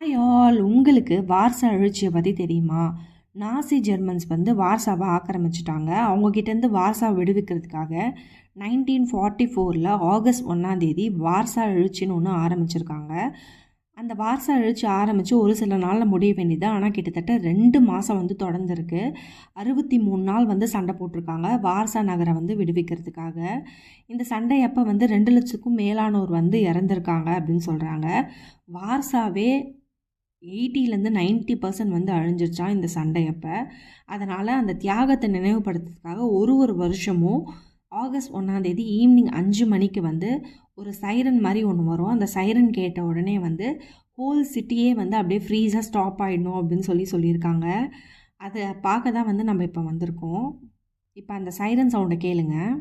Hi all உங்களுக்கு Warsaw எழுச்சியை பற்றி தெரியுமா? நாசி ஜெர்மன்ஸ் வந்து வார்சாவை ஆக்கிரமிச்சிட்டாங்க. அவங்கக்கிட்டேருந்து வார்சா விடுவிக்கிறதுக்காக நைன்டீன் ஃபார்ட்டி ஃபோரில் ஆகஸ்ட் ஒன்றாந்தேதி வார்சா எழுச்சின்னு ஒன்று ஆரம்பிச்சிருக்காங்க. அந்த வார்சா எழுச்சி ஆரம்பித்து ஒரு சில நாளில் முடிய வேண்டியது. ஆனால் கிட்டத்தட்ட ரெண்டு மாதம் வந்து தொடர்ந்துருக்கு. அறுபத்தி மூணு நாள் வந்து சண்டை போட்டிருக்காங்க. வார்சா நகரை வந்து விடுவிக்கிறதுக்காக. இந்த சண்டை அப்போ வந்து ரெண்டு லட்சத்துக்கும் மேலானோர் வந்து இறந்துருக்காங்க அப்படின்னு சொல்கிறாங்க வார்சாவே எயிட்டிலேருந்து நைன்ட்டி பர்சன்ட் வந்து அழிஞ்சிருச்சான் இந்த சண்டையப்போ அதனால் அந்த தியாகத்தை நினைவுபடுத்துறதுக்காக ஒரு ஒரு வருஷமும் ஆகஸ்ட் ஒன்றாந்தேதி ஈவினிங் அஞ்சு மணிக்கு வந்து ஒரு சைரன் மாதிரி ஒன்று வரும். அந்த சைரன் கேட்ட உடனே வந்து ஹோல் சிட்டியே வந்து அப்படியே ஃப்ரீஸாக ஸ்டாப் ஆகிடணும் அப்படின்னு சொல்லி சொல்லியிருக்காங்க. அதை பார்க்க தான் வந்து நம்ம இப்போ வந்திருக்கோம். இப்போ அந்த சைரன் சவுண்டை கேளுங்கள்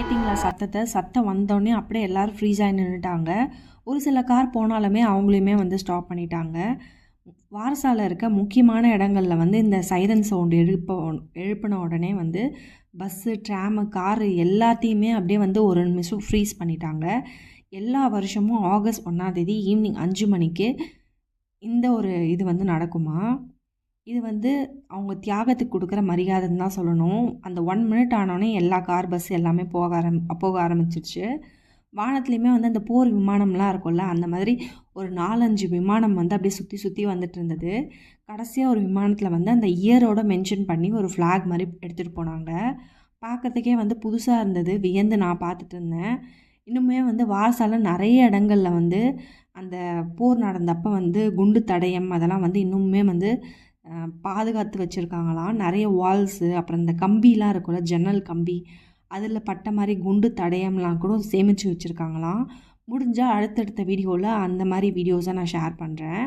கேட்டிங்களா சத்தத்தை சத்தம் வந்தோடனே அப்படியே எல்லோரும் ஃப்ரீஸ் ஆகி நின்றுட்டாங்க ஒரு சில கார் போனாலுமே அவங்களையுமே வந்து ஸ்டாப் பண்ணிட்டாங்க. வாரசால இருக்க முக்கியமான இடங்களில் வந்து இந்த சைரன் சவுண்ட் எழுப்ப எழுப்பின உடனே வந்து பஸ்ஸு ட்ராமு காரு எல்லாத்தையுமே அப்படியே வந்து ஒரு நிமிஷம் ஃப்ரீஸ் பண்ணிட்டாங்க. எல்லா வருஷமும் ஆகஸ்ட் ஒன்றாந்தேதி ஈவினிங் அஞ்சு மணிக்கு இந்த ஒரு இது வந்து நடக்குமா? இது வந்து அவங்க தியாகத்துக்கு கொடுக்குற மரியாதைன்னு தான் சொல்லணும். அந்த ஒன் மினிட் ஆனோடனே எல்லா கார் பஸ் எல்லாமே போக ஆரம் போக ஆரம்பிச்சிருச்சு. வானத்துலேயுமே வந்து அந்த போர் விமானம்லாம் இருக்கும்ல அந்த மாதிரி ஒரு நாலஞ்சு விமானம் வந்து அப்படியே சுற்றி சுற்றி வந்துட்டு இருந்தது. கடைசியாக ஒரு விமானத்தில் வந்து அந்த இயரோட மென்ஷன் பண்ணி ஒரு ஃப்ளாக் மாதிரி எடுத்துகிட்டு போனாங்க. பார்க்குறதுக்கே வந்து புதுசாக இருந்தது வியந்து நான் பார்த்துட்டு இருந்தேன். இன்னுமே வந்து வாரசால நிறைய இடங்களில் வந்து அந்த போர் நடந்தப்போ வந்து குண்டு தடயம் அதெல்லாம் வந்து இன்னுமே வந்து பாதுகாத்து வச்சுருக்காங்களாம் நிறைய வால்ஸு அப்புறம் இந்த கம்பிலாம் இருக்கும்ல ஜன்னல் கம்பி அதில் பட்ட மாதிரி குண்டு தடயம்லாம் கூட சேமித்து வச்சுருக்காங்களாம் முடிஞ்சால் அடுத்தடுத்த வீடியோவில் அந்த மாதிரி வீடியோஸை நான் ஷேர் பண்ணுறேன்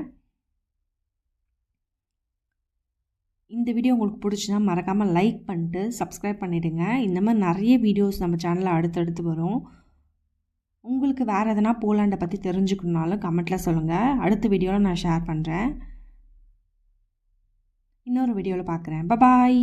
இந்த வீடியோ உங்களுக்கு பிடிச்சினா மறக்காமல் லைக் பண்ணிட்டு சப்ஸ்கிரைப் பண்ணிவிடுங்க இந்த மாதிரி நிறைய வீடியோஸ் நம்ம சேனலில் அடுத்தடுத்து வரும். உங்களுக்கு வேறு எதனா போலாண்டை பற்றி தெரிஞ்சுக்கணுனாலும் கமெண்ட்டில் சொல்லுங்கள் அடுத்த வீடியோவில் நான் ஷேர் பண்ணுறேன் இன்னொரு வீடியோவில் பார்க்குறேன் பபாய்